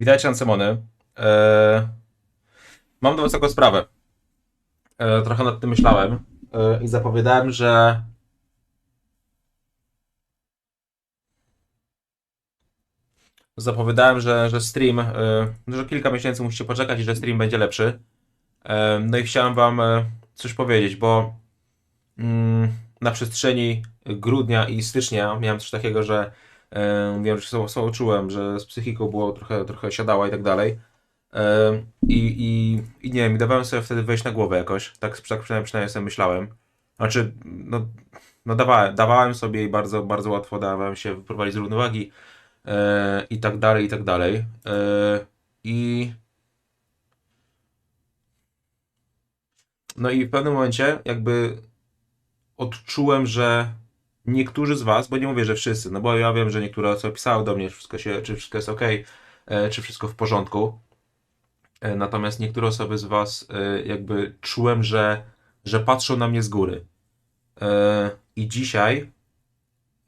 Witajcie, Ancemony. Eee, mam do was taką sprawę. Eee, trochę nad tym myślałem eee, i zapowiadałem, że zapowiadałem, że, że stream, eee, że kilka miesięcy musicie poczekać i że stream będzie lepszy. Eee, no i chciałem wam e, coś powiedzieć, bo mm, na przestrzeni grudnia i stycznia miałem coś takiego, że Wiem, że sobie, sobie czułem, że z psychiką było trochę, trochę siadała i tak dalej. I, i, I nie wiem, dawałem sobie wtedy wejść na głowę jakoś. Tak, tak przynajmniej, przynajmniej sobie myślałem. Znaczy, no, no dawałem, dawałem sobie i bardzo, bardzo łatwo dawałem się wyprowadzić z równowagi e, i tak dalej, i tak dalej. E, I no i w pewnym momencie jakby odczułem, że niektórzy z Was, bo nie mówię, że wszyscy, no bo ja wiem, że niektóre osoby pisały do mnie, czy wszystko, się, czy wszystko jest ok, czy wszystko w porządku. E, Natomiast niektóre osoby z Was e, jakby czułem, że, że patrzą na mnie z góry. E, I dzisiaj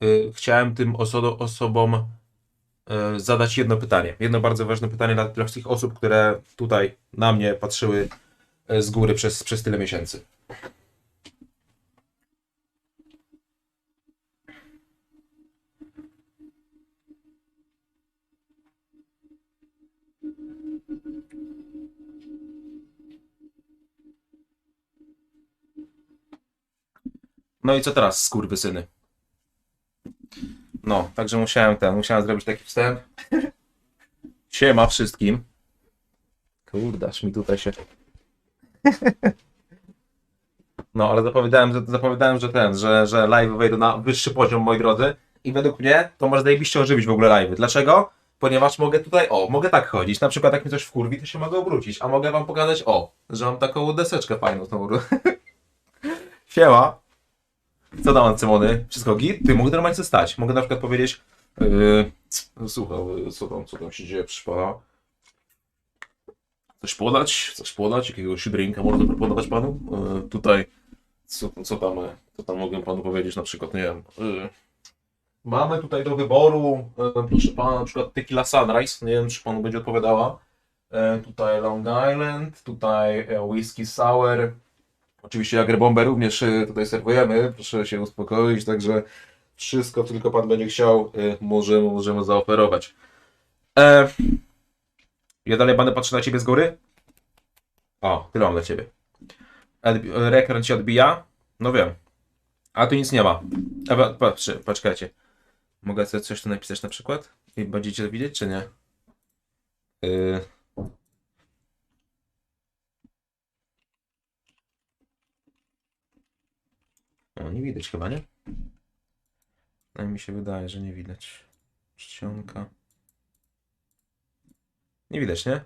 e, chciałem tym oso- osobom e, zadać jedno pytanie. Jedno bardzo ważne pytanie dla, dla wszystkich osób, które tutaj na mnie patrzyły e, z góry przez, przez tyle miesięcy. No i co teraz, skurwysyny? No, także musiałem ten, musiałem zrobić taki wstęp. Siema wszystkim. Kurde, aż mi tutaj się... No, ale zapowiadałem, że, zapowiadałem, że ten, że, że live wejdą na wyższy poziom, moi drodzy. I według mnie to może zajebiście ożywić w ogóle live. Dlaczego? Ponieważ mogę tutaj, o, mogę tak chodzić. Na przykład jak mi coś wkurwi, to się mogę obrócić. A mogę wam pokazać, o, że mam taką deseczkę fajną znowu. Siema. Co tam, Ancymony? Wszystko git? Ty, mogę normalnie sobie stać. Mogę na przykład powiedzieć yy, słuchaj, yy, co tam, co tam się dzieje, proszę pana? Coś podać? Coś podać? Jakiegoś drinka można proponować panu? Yy, tutaj, co, co tam, co tam mogę panu powiedzieć na przykład, nie wiem. Yy. Mamy tutaj do wyboru, yy, proszę pana, na przykład Tequila Sunrise, nie wiem, czy panu będzie odpowiadała. Yy, tutaj Long Island, tutaj yy, Whisky Sour, Oczywiście Jagerbombę również y, tutaj serwujemy, proszę się uspokoić, także wszystko, tylko Pan będzie chciał, y, możemy, możemy zaoferować. E, ja dalej będę patrzył na Ciebie z góry? O, tyle mam dla Ciebie. Odbi- Rekran Ci odbija? No wiem. A tu nic nie ma. A, pa- patrz, poczekajcie. Mogę sobie coś tu napisać na przykład? I będziecie to widzieć, czy nie? Y, nie widać chyba, nie? No i mi się wydaje, że nie widać. Czcionka. Nie widać, nie?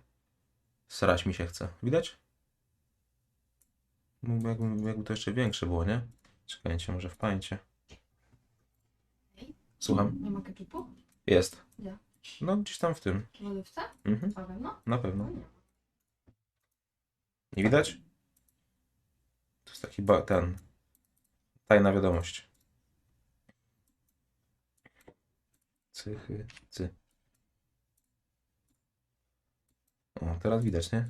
Srać mi się chce. Widać? Mógłby, jakby, jakby to jeszcze większe było, nie? Czekajcie, może w pańcie. Słucham. Nie ma ketchupu? Jest. Gdzie? No, gdzieś tam w tym. W lodówce? Mhm, Na pewno? na pewno. No nie. Nie widać? To jest taki ba- ten. Tajna wiadomość. Cychy, cy. O, teraz widać, nie?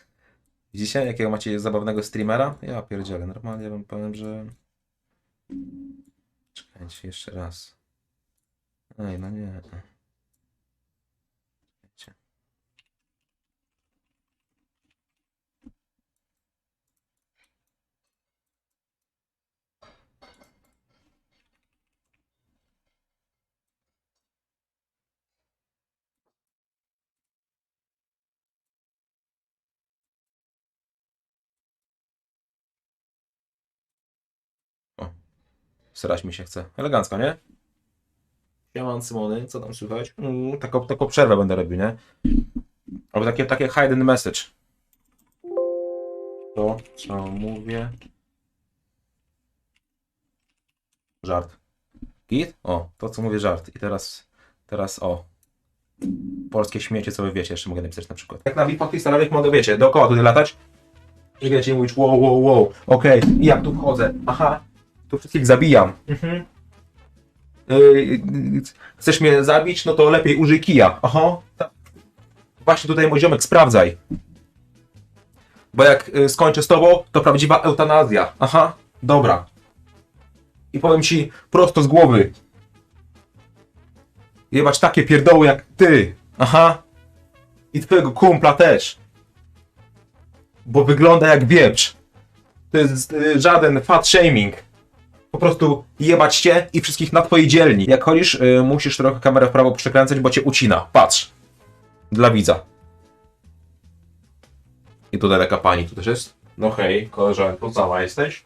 Widzicie, jakiego macie zabawnego streamera? Ja pierdzielę, normalnie wam powiem, że... Czekajcie, jeszcze raz. Ej, no nie. Czekajcie. Srać mi się chce. Elegancko, nie? Siema, Symony, co tam słychać? Mm, taką, taką przerwę będę robił, nie? Albo takie, takie hidden message. To, co mówię. Żart. Git? O, to co mówię żart. I teraz, teraz o. Polskie śmiecie, co wy wiecie, jeszcze mogę napisać na przykład. Jak na Wipotych stanowych mogę, wiecie, dookoła tutaj latać. I wiecie, mówić wow, wow, wow. Okej, i jak tu wchodzę? Aha, tu wszystkich zabijam. Mhm. Yy, chcesz mnie zabić, no to lepiej użyj kija. Aha. tak. właśnie tutaj mój ziomek, sprawdzaj. Bo jak y, skończę z tobą, to prawdziwa eutanazja. Aha, dobra. I powiem ci prosto z głowy. Jebać takie pierdoły jak ty. Aha. I twojego kumpla też. Bo wygląda jak wieprz. To jest y, żaden fat shaming. Po prostu jebać cię i wszystkich na twojej dzielni. Jak chodzisz, y, musisz trochę kamerę w prawo przekręcać, bo cię ucina. Patrz. Dla widza. I tutaj taka pani tu też jest. No hej, koleżanko, sama jesteś?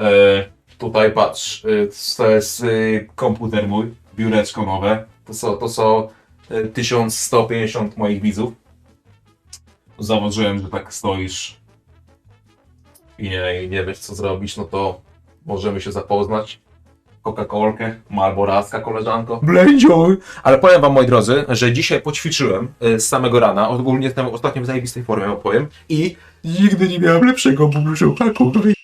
E, tutaj patrz, y, to jest y, komputer mój, biureczko nowe. To są, to są y, 1150 moich widzów. Zauważyłem, że tak stoisz i nie, i nie wiesz co zrobić, no to możemy się zapoznać. Coca-Colkę, Malboraska, koleżanko. Blędzio! Ale powiem wam, moi drodzy, że dzisiaj poćwiczyłem y, z samego rana. Ogólnie jestem ostatnio w zajebistej formie, opowiem. I nigdy nie miałem lepszego brzucha, kurwy.